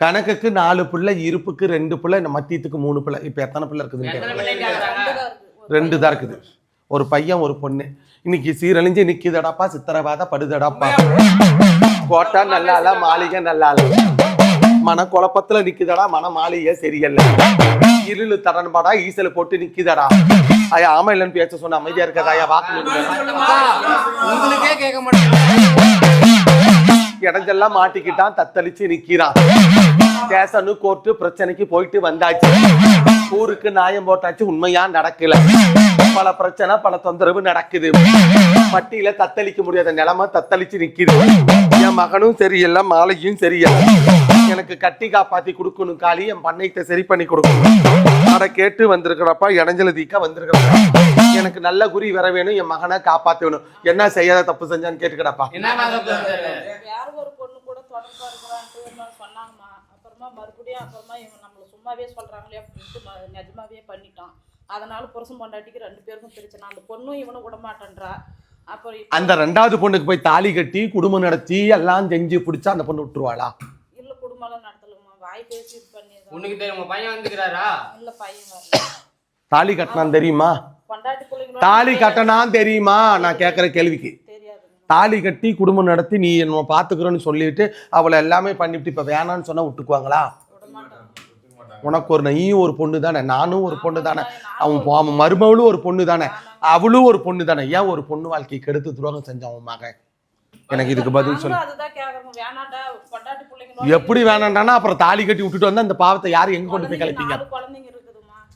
கணக்குக்கு நாலு பிள்ளை இருப்புக்கு ரெண்டு பிள்ளை இந்த மத்தியத்துக்கு மூணு பிள்ளை. இப்ப எத்தனை பிள்ளை இருக்குதுன்னு? ரெண்டு தான் இருக்குது. ஒரு பையன் ஒரு பொண்ணு. இன்னைக்கு சீரழிஞ்சு நிக்குதடாப்பா சித்திரவாத படுதடாப்பா. கோட்டா நல்லா இல்ல மாளிகை நல்லா இல்ல மன குழப்பத்துல நிக்குதடா மன மாளிகை சரியில்ல. இருளு தரன்பாடா ஈசல போட்டு நிக்குதடா. ஐயா ஆமா இல்லைன்னு பேச சொன்ன அமைதியா இருக்காதா? ஐயா வாக்கு உங்களுக்கே கேட்க மாட்டேன் இடைஞ்செல்லாம் மாட்டிக்கிட்டான் தத்தளிச்சு நிக்கிறான். ஸ்டேஷனு கோர்ட்டு பிரச்சனைக்கு போயிட்டு வந்தாச்சு. ஊருக்கு நியாயம் போட்டாச்சு உண்மையா நடக்கல. பல பிரச்சனை பல தொந்தரவு நடக்குது. பட்டியல தத்தளிக்க முடியாத நிலைமை தத்தளிச்சு நிக்குது. என் மகனும் சரியில்லை மாலையும் சரியில்லை. எனக்கு கட்டி காப்பாத்தி கொடுக்கணும் காலி என் பண்ணையத்தை சரி பண்ணி கொடுக்கணும். அதை கேட்டு வந்திருக்கிறப்பா இடைஞ்சல தீக்க வந்திருக்கிறப்ப. எனக்கு நல்ல குறி வர வேணும் என் மகனை காப்பாத்தணும் என்ன செய்யாத தப்பு செஞ்சான்னு தப்பு செஞ்சாரு? வேற ஒரு பொண்ணு கூட தொடர்பா இருக்கிறான்ட்டு சொன்னாங்கம்மா. அப்புறமா மறுபடியும் அப்புறமா இவங்க நம்மள சும்மாவே சொல்றாங்களே அப்படின்ட்டு நிஜமாவே பண்ணிட்டான். அதனால புருஷன் பொண்டாட்டிக்கு ரெண்டு பேருக்கும் பிரச்சனை. அந்த பொண்ணும் இவனும் விட மாட்டேன்றா அப்புறம் அந்த ரெண்டாவது பொண்ணுக்கு போய் தாலி கட்டி குடும்பம் நடத்தி எல்லாம் செஞ்சு பிடிச்சா அந்த பொண்ணு விட்டுருவாளா? இல்ல குடும்பம்லாம் நடத்தலம்மா. வாய் பேசி பண்ணி உனக்கு தெரியும் பையன் வந்துக்கிறாரா? இல்ல பையன் தாலி கட்டினான் தெரியுமா? தாலி கட்டணான் தெரியுமா? நான் கேட்குற கேள்விக்கு. தாலி கட்டி குடும்பம் நடத்தி நீ என்ன பாத்துக்கிறோன்னு சொல்லிட்டு அவளை எல்லாமே பண்ணிவிட்டு இப்ப வேணான்னு சொன்னா விட்டுக்குவாங்களா? உனக்கு ஒரு நீயும் ஒரு பொண்ணு தானே நானும் ஒரு பொண்ணு தானே. அவன் அவன் மருமவளும் ஒரு பொண்ணு தானே. அவளும் ஒரு பொண்ணு தானே. ஏன் ஒரு பொண்ணு வாழ்க்கையை கெடுத்து துரோகம் செஞ்சான் அவன் மகன்? எனக்கு இதுக்கு பதில் சொல்லு. எப்படி வேணாண்டானா அப்புறம் தாலி கட்டி விட்டுட்டு வந்தா அந்த பாவத்தை யார் எங்க கொண்டு போய் குழந்தைங்க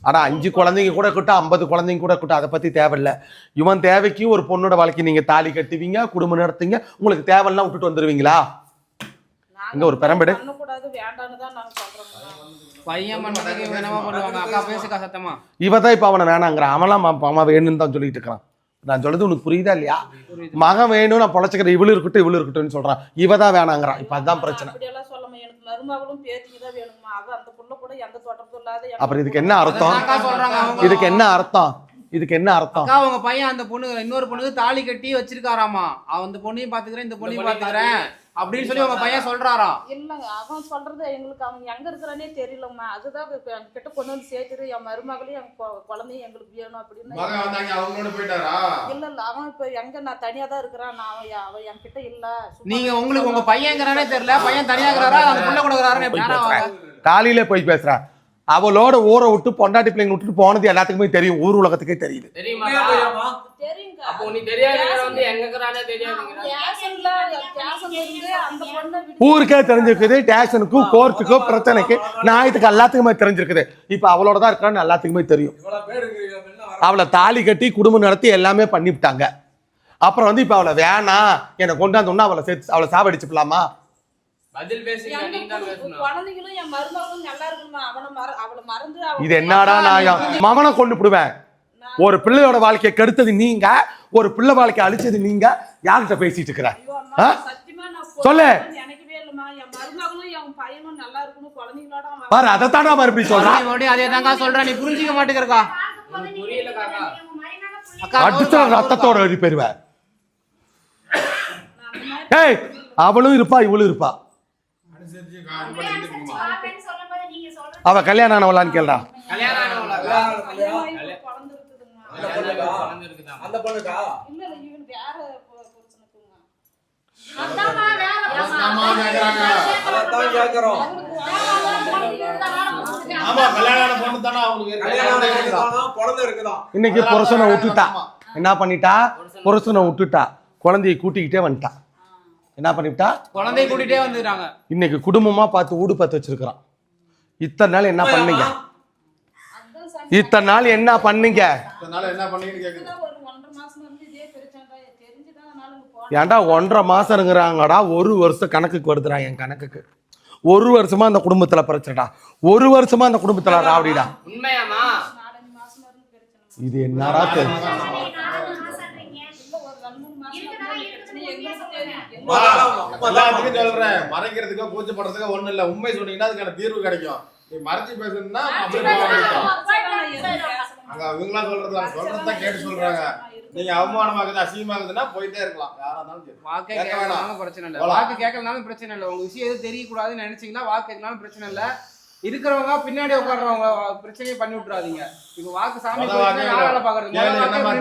கழிப்பீங்க நாலு குழந்தைங்க இருக்குதுமா ஆனா அஞ்சு குழந்தைங்க கூட இருக்கட்டும் ஐம்பது குழந்தைங்க கூட இருக்கட்டும் அதை பத்தி தேவையில்ல. இவன் தேவைக்கு ஒரு பொண்ணோட வாழ்க்கை நீங்க தாலி கட்டுவீங்க குடும்பம் நடத்துங்க உங்களுக்கு தேவைன்னா விட்டுட்டு வந்துருவீங்களா? இங்க ஒரு பெரம்பெடு. இவ தான் இப்ப அவனை வேணாங்கிறான். அவன்லாம் அவன் அவன் வேணும்னு தான் சொல்லிட்டு இருக்கான் நான் சொல்றது உனக்கு புரியுதா இல்லையா? மகன் வேணும் நான் பொழைச்சிக்கிறேன் இவளு இருக்கட்டும் இவளு இருக்கட்டும்னு சொல்றான். இவ தான் வேணாங்கிறான். இப்ப அதான் பிரச்சனை. மருமகளும் பேத்திக்கு தான் வேணுமா அவ அந்த புள்ள கூட எந்த தொடர்பும் இல்லாத அப்புறம் இதுக்கு என்ன அர்த்தம்? இதுக்கு என்ன அர்த்தம்? இதுக்கு என்ன அர்த்தம்? அக்கா உங்க பையன் அந்த பொண்ணு இன்னொரு பொண்ணுக்கு தாலி கட்டி வச்சிருக்காராமா? அந்த பொண்ணையும் பாத்துக்கிறேன் இந்த பொண்ணையும் பாத்துக்கிறேன். அப்படின்னு சொல்லி உங்க பையன் சொல்றாராம். இல்லைங்க அவன் சொல்றது எங்களுக்கு அவன் எங்க இருக்கிறானே தெரியலம்மா. அதுதான் இப்ப எங்க கிட்ட கொண்டு வந்து சேர்த்துரு என் மருமகளையும் என் கொ- குழந்தையும் எங்களுக்கு வேணும் அப்படின்னு மகன் வந்தாங்க அவங்களோட போயிட்டாரா? இல்ல இல்ல அவன் இப்ப எங்க நான் தனியா தான் இருக்கிறான். நான் அவன் யா- அவன் என் கிட்ட இல்ல. சும்மா நீங்க உங்களுக்கு உங்க பையன்ங்கிறானே தெரியல. பையன் தனியா இருக்கிறாரா? அந்த புள்ள பேசுறேன். காலையிலே போய் பேசுறா. அவளோட ஊரை விட்டு பொண்டாட்டி பிள்ளைங்க விட்டுட்டு போனது எல்லாத்துக்குமே தெரியும். ஊர் உலகத்துக்கே தெரியுது. ஊருக்கே தெரிஞ்சிருக்குது ஸ்டேஷனுக்கும் கோர்ட்டுக்கும் பிரச்சனைக்கு. நியாயத்துக்கு எல்லாத்துக்குமே தெரிஞ்சிருக்குது. இப்ப அவளோட தான் இருக்கான்னு எல்லாத்துக்குமே தெரியும். அவளை தாலி கட்டி குடும்பம் நடத்தி எல்லாமே பண்ணிவிட்டாங்க. அப்புறம் வந்து இப்ப அவளை வேணாம். என்னை கொண்டாந்தோம்னா அவளை சேர்த்து அவளை சாவடிச்சுக்கலாமா? பதில் பேசுங்க எங்க நீங்க தான் குடு- பேசணும். குழந்தைங்களும் என் மருமகளும் நல்லா இருக்கணுமா? அவனை மற அவளை மறந்து அவ- இது என்னடா நான் மகனை கொண்டு விடுவேன். ஒரு பிள்ளையோட வாழ்க்கையை கெடுத்தது நீங்க ஒரு பிள்ளை வாழ்க்கையை அழிச்சது நீங்க. யார்கிட்ட பேசிட்டு இருக்கிற? ஐயோ அம்மா, ஆ? சத்தியமா நான் சொல்லு. பாரு அதைத்தானா மறுபடியும் சொல்றான் அதே தாங்க சொல்றேன் நீ புரிஞ்சுக்க மாட்டேங்கிறக்கா. அடுத்த ரத்தத்தோட மாதிரி ஏய் அவளும் இருப்பா இவளும் இருப்பா அனுசரிச்சு கால் பண்ணிட்டு இருக்குமா அவ கல்யாணம் ஆனவளான்னு இருக்குதான் இன்னைக்கு புருஷனை விட்டுட்டா. என்ன பண்ணிட்டா? புருஷனை விட்டுட்டா. குழந்தையை கூட்டிக்கிட்டே வந்துட்டா. என்ன பண்ணிவிட்டா? குழந்தைய கூட்டிட்டே வந்துட்டாங்க இன்னைக்கு குடும்பமா பார்த்து ஊடு பார்த்து வச்சிருக்கிறான். இத்தனை நாள் என்ன பண்ணீங்க. இத்தனை நாள் என்ன பண்ணீங்க? ஏன்டா ஒன்றரை மாசம் இருக்கிறாங்கடா ஒரு வருஷம் கணக்குக்கு வருதுடா என் கணக்குக்கு. ஒரு வருஷமா அந்த குடும்பத்துல பிரச்சனைடா. ஒரு வருஷமா அந்த குடும்பத்துல ராவடிடா. உண்மையாமா நாலஞ்சு மாசமா இருந்து பிரச்சனை இது என்னடா தெரியும் இல்ல ஒரு ரெண்டு மூணு மாசம் பிரச்சனை எங்களுக்கு தெரியும் வா, எங்களுக்கு எல்லாத்துக்கும் சொல்றேன் மறைக்கிறதுக்கோ கூச்சப்படுறதுக்கோ ஒண்ணு இல்ல. உண்மை சொன்னீங்கன்னா அதுக்கான தீர்வு கிடைக்கும். நீ மறைச்சு பேசல. அங்க அவங்களா சொல்றது சொல்றதுதான் கேட்டு சொல்றாங்க. நீங்க அவமானமாகுது அசிங்கமாகுதுன்னா போயிட்டே இருக்கலாம். யாரா இருந்தாலும் வாக்கே கேட்க வேணாம். கேட்கலனாலும் பிரச்சனை இல்லை. வாக்கு கேட்கலனாலும் பிரச்சனை இல்லை. உங்க விஷயம் எதுவும் தெரியக்கூடாதுன்னு நினைச்சீங்கன்னா வாக்கு கேட்கலாம் பிரச்சனை இல்லை. இருக்கிறவங்க பின்னாடி உட்கார்றவங்க பிரச்சனையை பண்ணி விட்டுறாதீங்க. இப்ப வாக்கு சாமி மொத வாக்கே யார் வேலை பாக்குறது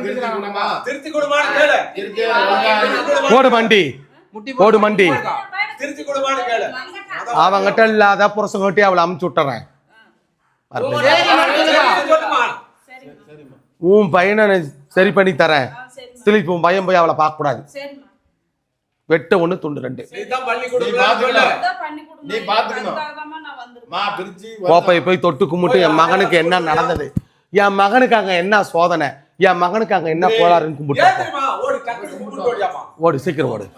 திருத்தி கொடுமா? திருத்தி போடு முட்டி போடு மண்டி. அவங்கிட்ட இல்லாத புருஷங்கட்டி அவளை அமுச்சு விட்டுறேன். உன் பையனை சரி பண்ணி தரேன். திருப்பி உன் பையன் போய் அவளை பார்க்க கூடாது வெட்ட ஒண்ணு துண்டு ரெண்டு. கோப்பையை போய் தொட்டு கும்பிட்டு என் மகனுக்கு என்ன நடந்தது? என் மகனுக்கு அங்க என்ன சோதனை? என் மகனுக்கு அங்க என்ன கோளாறுன்னு கும்பிட்டு ஓடு சீக்கிரம் ஓடு.